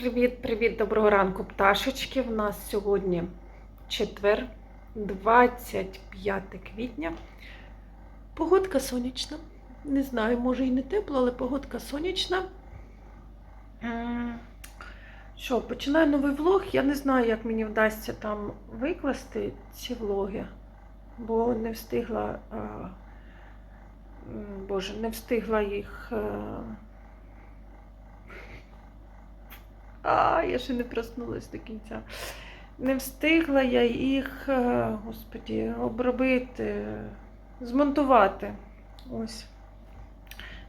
Привіт-привіт, доброго ранку, пташечки. В нас сьогодні четвер, 25 квітня. Погодка сонячна. Не знаю, може і не тепло, але погодка сонячна. Що, починаю новий влог. Я не знаю, як мені вдасться там викласти ці влоги, бо не встигла. а, Боже, не встигла їх. е, А, я ще не проснулась до кінця. Не встигла я їх, е, господі, обробити, змонтувати. Ось.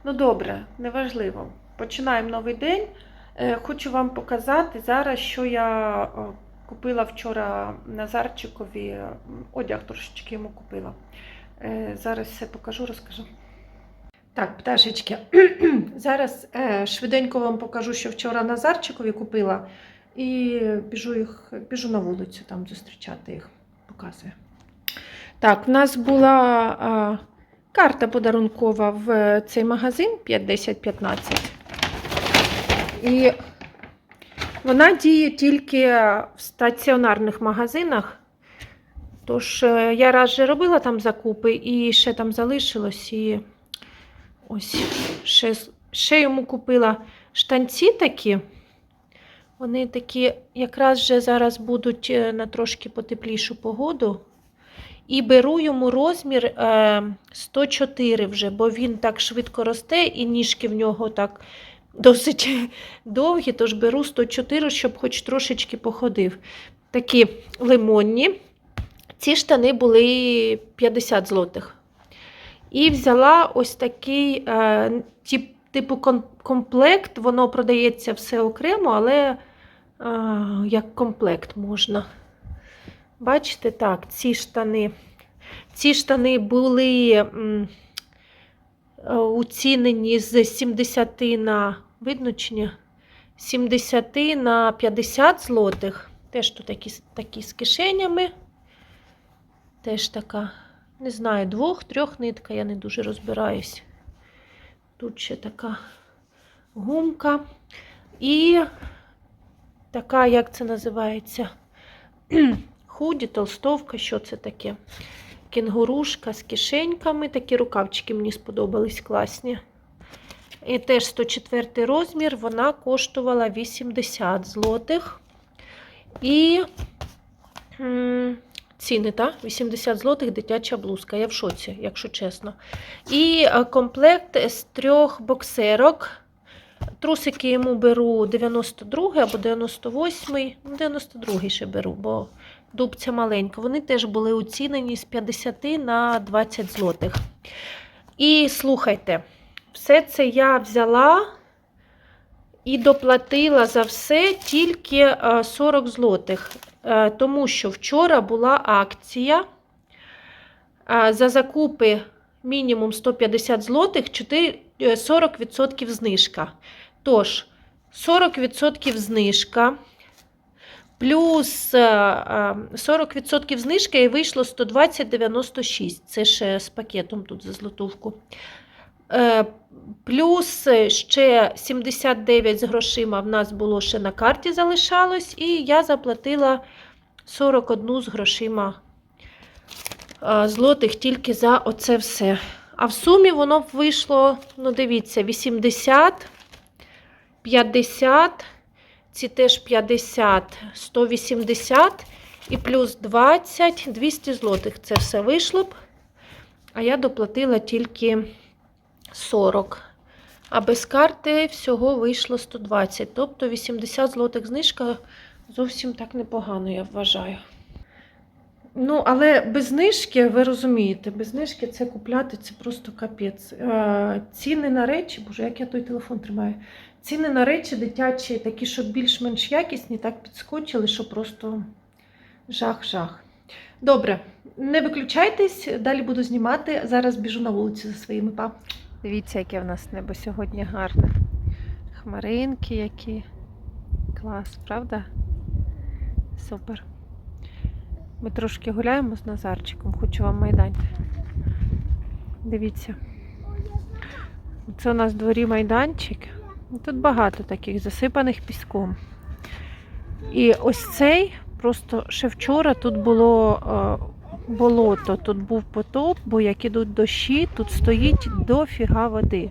Ну, добре, неважливо. Починаємо новий день. Е, Хочу вам показати зараз, що я е, купила вчора Назарчикові. Одяг трошечки йому купила. Зараз все покажу, розкажу. Так, пташечки. Зараз е, швиденько вам покажу, що вчора Назарчикові купила. І біжу, їх, біжу на вулицю там зустрічати їх. Показую. Так, в нас була е, карта подарункова в цей магазин 5, 10, 15. І вона діє тільки в стаціонарних магазинах. Тож е, я раз вже робила там закупи і ще там залишилось. І ось ще, ще йому купила штанці такі. Вони такі якраз вже зараз будуть е, на трошки потеплішу погоду. І беру йому розмір е, 104 вже, бо він так швидко росте, і ніжки в нього так досить довгі, тож беру 104, щоб хоч трошечки походив. Такі лимонні. Ці штани були 50 злотих. І взяла ось такий е, тип, типу комплект. Воно продається все окремо, але е, як комплект можна. Бачите, так, ці штани. Ці штани були е, уцінені з 70 на видно чи ні? 70 на 50 злотих. Теж тут такі, такі з кишенями. Теж така, не знаю, двох-трьох нитка, я не дуже розбираюсь. Тут ще така гумка. І така, як це називається? Худі, толстовка, що це таке? Кінгурушка з кишеньками. Такі рукавчики мені сподобались класні. І теж 104 розмір, вона коштувала 80 злотих. І ціни, так? 80 злотих дитяча блузка. Я в шоці, якщо чесно. І е, комплект з трьох боксерок. Трусики йому беру 92 або 98, ну 92 ще беру, бо дубця маленька. Вони теж були оцінені з 50 на 20 злотих. І слухайте, все це я взяла і доплатила за все тільки е, 40 злотих, Е, тому що вчора була акція е, за закупи мінімум 150 злотих, 4, е, 40% знижка. Тож, 40% знижка. Плюс е, е, 40% знижка і вийшло 120,96. Це ще з пакетом тут за злотовку. Е, Плюс ще 79 з грошима в нас було ще на карті залишалось, і я заплатила 41 з грошима е, злотих тільки за оце все. А в сумі воно вийшло, ну дивіться, 80, 50, ці теж 50, 180 і плюс 20, 200 злотих. Це все вийшло б. А я доплатила тільки 40. А без карти всього вийшло 120. Тобто 80 злотих знижка зовсім так непогано, я вважаю. Ну, але без знижки, ви розумієте, без знижки це купляти це просто капець. Е, Ціни на речі, боже, як я той телефон тримаю. Ціни на речі дитячі, такі, щоб більш-менш якісні, так підскочили, що просто жах-жах. Добре, не виключайтесь, далі буду знімати. Зараз біжу на вулицю за своїми па. Дивіться, яке в нас небо сьогодні гарне. Хмаринки які. Клас, правда? Супер. Ми трошки гуляємо з Назарчиком, хочу вам майданчик. Дивіться. Це у нас в дворі майданчик. Тут багато таких засипаних піском. І ось цей просто ще вчора тут було е, болото, тут був потоп, бо як ідуть дощі, тут стоїть дофіга води.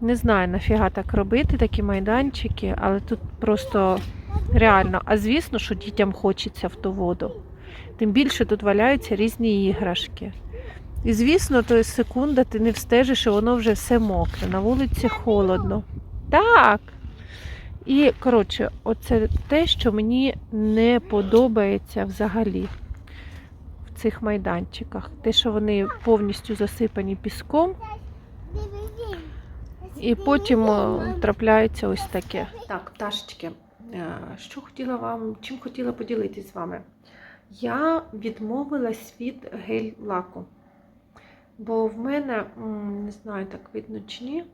Не знаю, нафіга так робити, такі майданчики, але тут просто реально. А звісно, що дітям хочеться в ту воду. Тим більше тут валяються різні іграшки. І звісно, то секунда ти не встежиш, і воно вже все мокре. На вулиці холодно. Так. І, коротше, оце те, що мені не подобається взагалі цих майданчиках. Те, що вони повністю засипані піском, і потім трапляється ось таке. Так, пташечки, е, що хотіла вам, чим хотіла поділитись з вами? Я відмовилась від гель-лаку. Бо в мене, не знаю, так видно чи ні,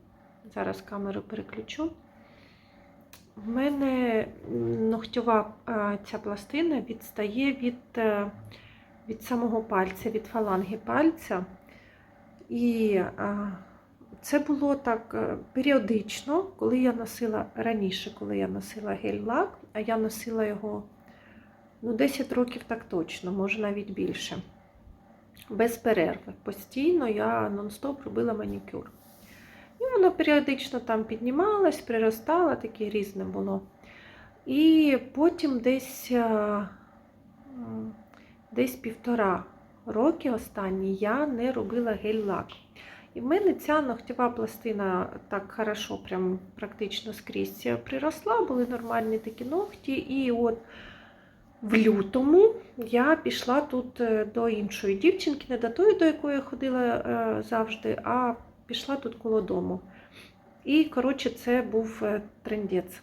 зараз камеру переключу. В мене ногтьова е, ця пластина відстає від, е, від самого пальця, від фаланги пальця. І це було так е, періодично, коли я носила раніше, коли я носила гель-лак, а я носила його ну, 10 років так точно, може навіть більше. Без перерви. Постійно я нон-стоп робила манікюр. І воно періодично там піднімалось, приростало, таке різне було. І потім десь, десь півтора роки останні я не робила гель-лак. І в мене ця ногтєва пластина так хорошо, прям практично скрізь приросла, були нормальні такі ногті. І от в лютому я пішла тут е, до іншої дівчинки, не до тої, до якої я ходила е, завжди, а пішла тут коло дому. І, коротше, це був е, трендець.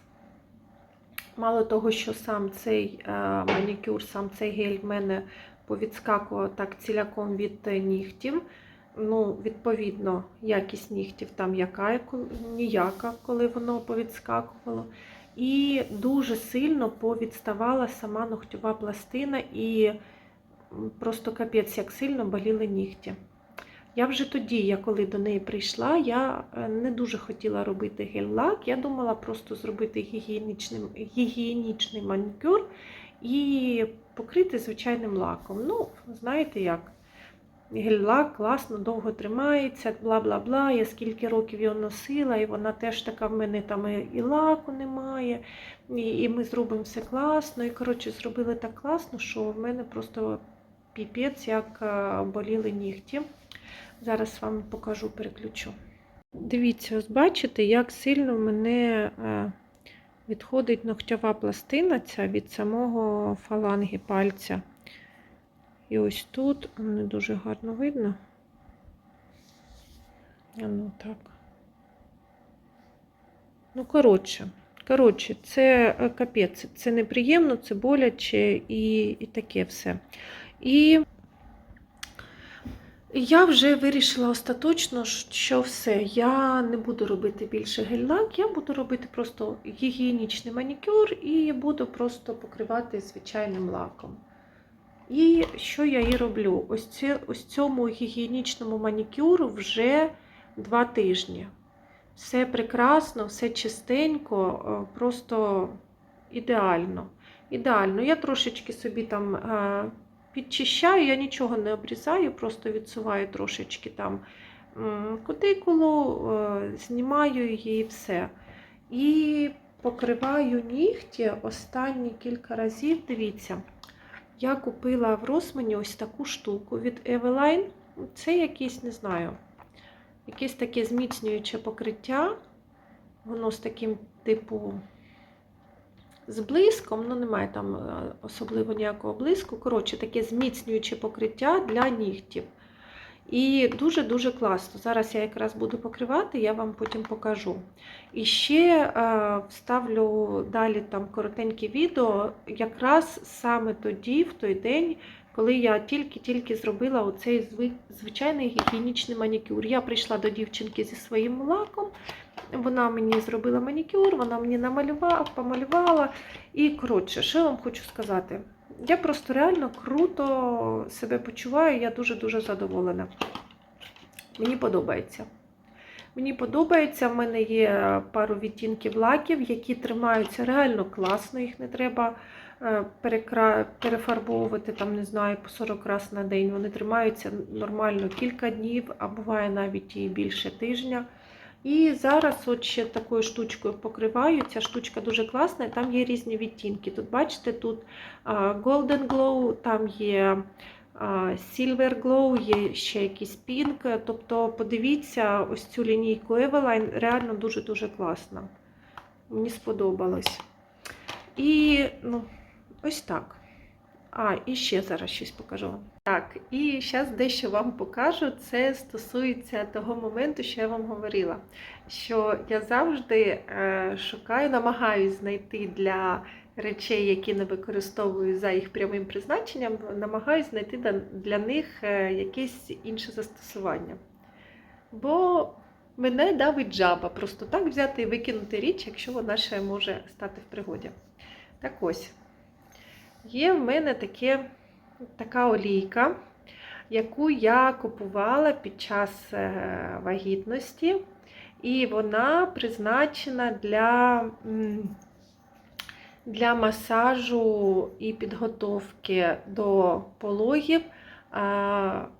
Мало того, що сам цей е, манікюр, сам цей гель в мене повідскакував так ціляком від е, нігтів. Ну, відповідно, якість нігтів там яка, ніяка, коли воно повідскакувало. І дуже сильно повідставала сама ногтєва пластина, і просто капець, як сильно боліли нігті. Я вже тоді, я коли до неї прийшла, я е, не дуже хотіла робити гель-лак. Я думала просто зробити гігієнічний, гігієнічний манікюр і покрити звичайним лаком. Ну, знаєте як? Гель-лак класно, довго тримається, бла-бла-бла. Я скільки років його носила, і вона теж така в мене там і- лаку немає, і, і ми зробимо все класно. І коротше, зробили так класно, що в мене просто піпець, як е, боліли нігті. Зараз вам покажу, переключу. Дивіться, ось бачите, як сильно в мене е, відходить ногтєва пластина ця від самого фаланги пальця. І ось тут не дуже гарно видно. Ну так. Ну, коротше, коротше, це е, капець, це неприємно, це боляче і, і таке все. І я вже вирішила остаточно, що все, я не буду робити більше гель-лак, я буду робити просто гігієнічний манікюр і буду просто покривати звичайним лаком. І що я і роблю? Ось, це, ось цьому гігієнічному манікюру вже два тижні. Все прекрасно, все чистенько, е, просто ідеально. Ідеально. Я трошечки собі там е, підчищаю, я нічого не обрізаю, просто відсуваю трошечки там кутикулу, е, знімаю її і все. І покриваю нігті останні кілька разів. Дивіться. Я купила в Росмані ось таку штуку від Eveline. Це якийсь, не знаю, якесь таке зміцнююче покриття. Воно з таким, типу, з блиском, ну немає там е, особливо ніякого блиску. Коротше, таке зміцнююче покриття для нігтів. І дуже-дуже класно. Зараз я якраз буду покривати, я вам потім покажу. І ще е, вставлю далі там коротеньке відео, якраз саме тоді, в той день, коли я тільки-тільки зробила оцей звичайний гігієнічний манікюр. Я прийшла до дівчинки зі своїм лаком, вона мені зробила манікюр, вона мені намалювала, помалювала. І коротше, що я вам хочу сказати? Я просто реально круто себе почуваю, я дуже-дуже задоволена. Мені подобається. Мені подобається, в мене є пару відтінків лаків, які тримаються реально класно, їх не треба е, перекра... перефарбовувати, там, не знаю, по 40 разів на день. Вони тримаються нормально кілька днів, а буває навіть і більше тижня. І зараз от ще такою штучкою покриваю. Ця штучка дуже класна, і там є різні відтінки. Тут бачите, тут Golden Glow, там є Silver Glow, є ще якийсь Pink. Тобто подивіться ось цю лінійку Eveline, реально дуже-дуже класна. Мені сподобалось. І ну, ось так. А, і ще зараз щось покажу вам. Так, і зараз дещо вам покажу. Це стосується того моменту, що я вам говорила. Що я завжди е, шукаю, намагаюся знайти для речей, які не використовую за їх прямим призначенням, намагаюся знайти для- них е, якесь інше застосування. Бо мене давить жаба просто так взяти і викинути річ, якщо вона ще може стати в пригоді. Так ось. Є в мене таке, така олійка, яку я купувала під час е, вагітності, і вона призначена для, для масажу і підготовки до пологів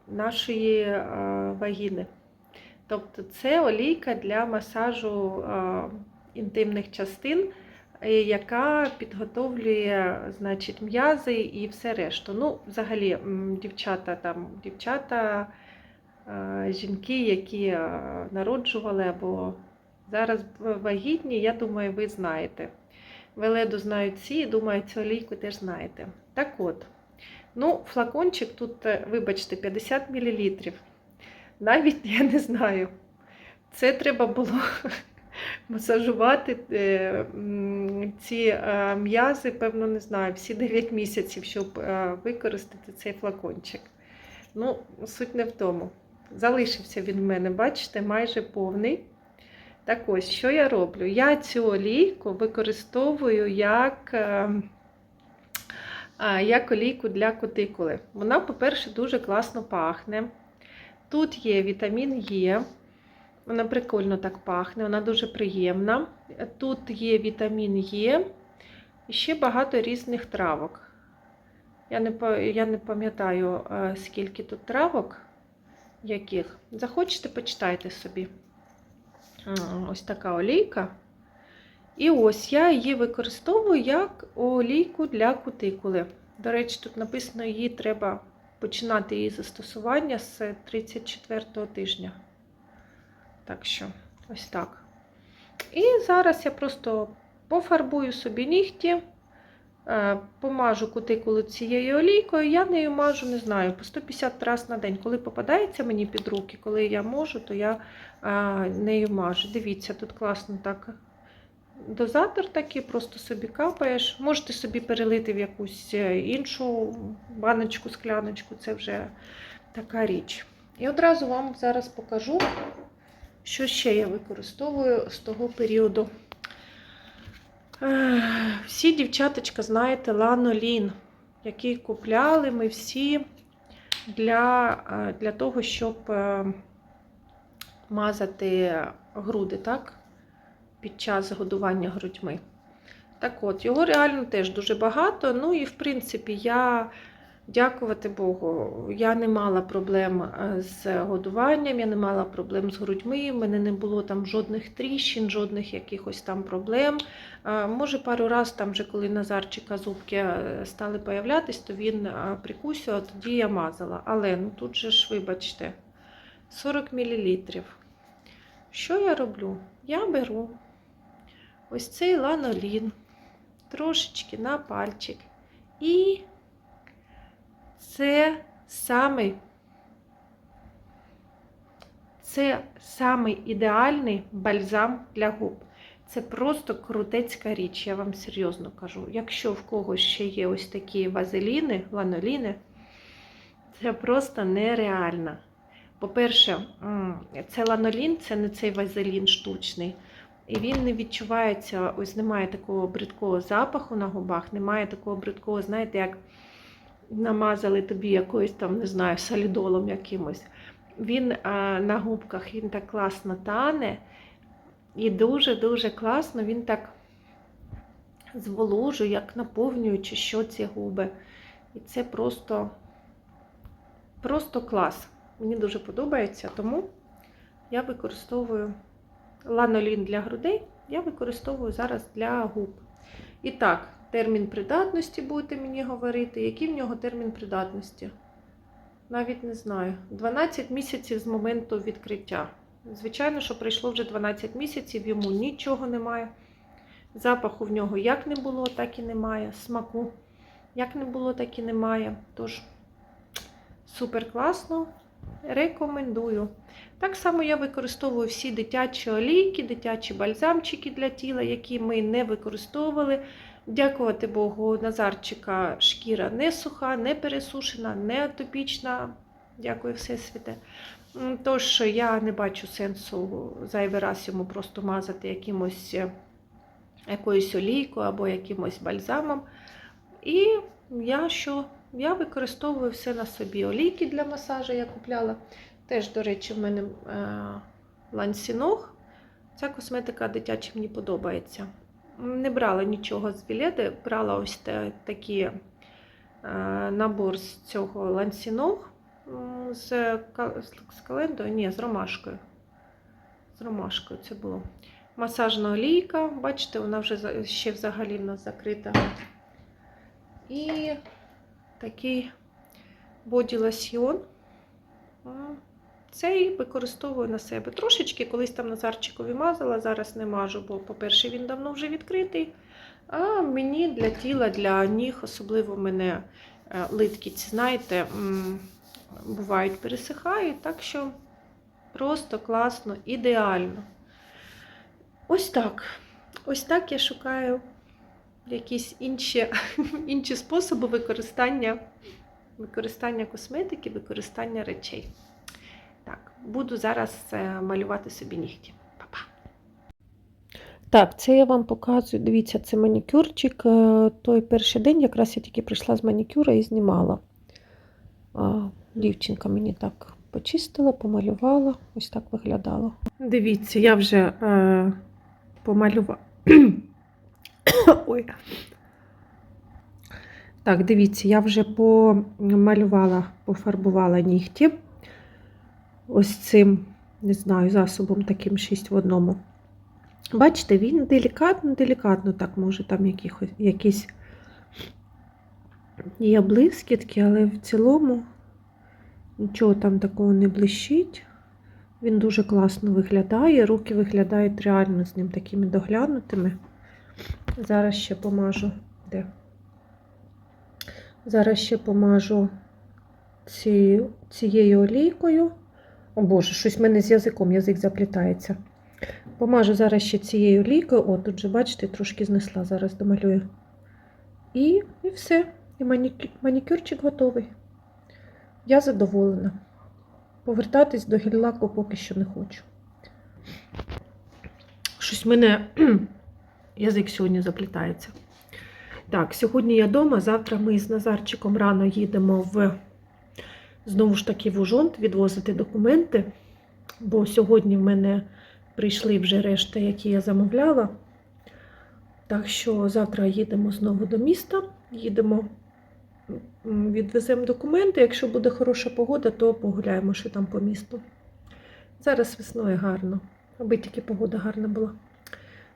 нашої вагіни. Тобто це олійка для масажу інтимних частин яка підготовлює значить, м'язи і все решту. Ну, взагалі, дівчата там, дівчата, е, жінки, які е, народжували або зараз вагітні, я думаю, ви знаєте. Веледу знають всі, думаю, цю олійку теж знаєте. Так от, ну, флакончик тут, е, вибачте, 50 мл. Навіть я не знаю. Це треба було масажувати е, ці е, м'язи, певно, не знаю, всі 9 місяців, щоб е, використати цей флакончик. Ну, суть не в тому. Залишився він в мене, бачите, майже повний. Так ось, що я роблю? Я цю олійку використовую як, як олійку для кутикули. Вона, по-перше, дуже класно пахне. Тут є вітамін Е. Вона прикольно так пахне, вона дуже приємна. Тут є вітамін Е і ще багато різних травок. Я не, я не пам'ятаю, е, скільки тут травок, яких. Захочете, почитайте собі. Ось така олійка. І ось я її використовую як олійку для кутикули. До речі, тут написано, її треба починати її застосування з 34 тижня. Так що, ось так. І зараз я просто пофарбую собі нігті, е, помажу кутикулу цією олійкою. Я нею мажу, не знаю, по 150 разів на день. Коли попадається мені під руки, коли я можу, то я е, нею мажу. Дивіться, тут класно так. Дозатор такий, просто собі капаєш. Можете собі перелити в якусь е, іншу баночку, скляночку, це вже така річ. І одразу вам зараз покажу, що ще я використовую з того періоду. Всі дівчаточка, знаєте, ланолін, який купляли ми всі для, е, для того, щоб е, мазати груди, так? Під час годування грудьми. Так от, його реально теж дуже багато. Ну і в принципі, я, дякувати Богу, я не мала проблем е, з годуванням, я не мала проблем з грудьми, в мене не було там жодних тріщин, жодних якихось там проблем. Е, Може, пару разів, там вже коли Назарчика зубки е, стали появлятись, то він е, прикусював, тоді я мазала. Але ну тут же ж, вибачте, 40 мл. Що я роблю? Я беру ось цей ланолін трошечки на пальчик. І це самий, це самий ідеальний бальзам для губ. Це просто крутецька річ, я вам серйозно кажу. Якщо в когось ще є ось такі вазеліни, ланоліни, це просто нереально. По-перше, це ланолін, це не цей вазелін штучний. І він не відчувається, ось немає такого бридкого запаху на губах, немає такого бридкого, знаєте, як намазали тобі якоюсь там, не знаю, солідолом якимось. він а, на губках він так класно тане. І дуже-дуже класно він так зволожує, як наповнюючи що ці губи. І це просто, просто клас. Мені дуже подобається, тому я використовую ланолін для грудей, я використовую зараз для губ. І так, термін придатності будете мені говорити. Який в нього термін придатності? Навіть не знаю. 12 місяців з моменту відкриття. Звичайно, що пройшло вже 12 місяців, йому нічого немає. Запаху в нього як не було, так і немає. Смаку як не було, так і немає. Тож, супер класно. Рекомендую. Так само я використовую всі дитячі олійки, дитячі бальзамчики для тіла, які ми не використовували. Дякувати Богу, Назарчика шкіра не суха, не пересушена, не атопічна. Дякую, Всесвіте. Тож я не бачу сенсу зайвий раз йому просто мазати якимось, е, якоюсь олійкою або якимось бальзамом. І я що? Я використовую все на собі. Олійки для масажу я купляла. Теж, до речі, в мене е, лансіног. Ця косметика дитяча мені подобається. Не брала нічого з Віледи, брала ось та, такі е, набор з цього лансіног з, з календою, ні, з ромашкою. З ромашкою це було. Масажна олійка, бачите, вона вже ще взагалі в нас закрита. І такий боді лосьйон. Цей використовую на себе. Трошечки колись там Назарчикові мазала, зараз не мажу, бо, по-перше, він давно вже відкритий. А мені для тіла, для ніг, особливо мене е, литки, ці, знаєте, бувають пересихають, так що просто класно, ідеально. Ось так. Ось так я шукаю якісь інші, інші способи використання, використання косметики, використання речей. Так, буду зараз е, малювати собі нігті. Па-па. Так, це я вам показую. Дивіться, це манікюрчик. Е, Той перший день якраз я тільки прийшла з манікюра і знімала. Дівчинка мені так почистила, помалювала. Ось так виглядало. Дивіться, я вже е, помалювала. Ой. Так, дивіться, я вже помалювала, пофарбувала нігті. Ось цим, не знаю, засобом таким 6 в одному. Бачите, він делікатно, делікатно так може там якихось, якісь є блискітки, але в цілому нічого там такого не блищить. Він дуже класно виглядає. Руки виглядають реально з ним такими доглянутими. Зараз ще помажу. Де? Зараз ще помажу ці, цією олійкою. О Боже, щось в мене з язиком, язик заплітається. Помажу зараз ще цією олійкою. О, тут же, бачите, трошки знесла, зараз домалюю. І, і все. І манікюр, манікюрчик готовий. Я задоволена. Повертатись до гель-лаку поки що не хочу. Щось в мене язик сьогодні заплітається. Так, сьогодні я вдома, завтра ми з Назарчиком рано їдемо в знову ж таки в Ужонт відвозити документи, бо сьогодні в мене прийшли вже решта, які я замовляла. Так що завтра їдемо знову до міста, їдемо, відвеземо документи. Якщо буде хороша погода, то погуляємо ще там по місту. Зараз весною гарно, аби тільки погода гарна була.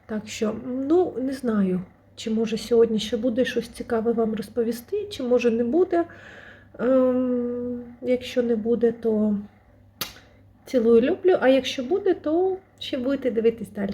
Так що, ну, не знаю, чи може сьогодні ще буде щось цікаве вам розповісти, чи може не буде. Ем, якщо не буде, то цілую люблю. А якщо буде, то ще будете дивитись далі.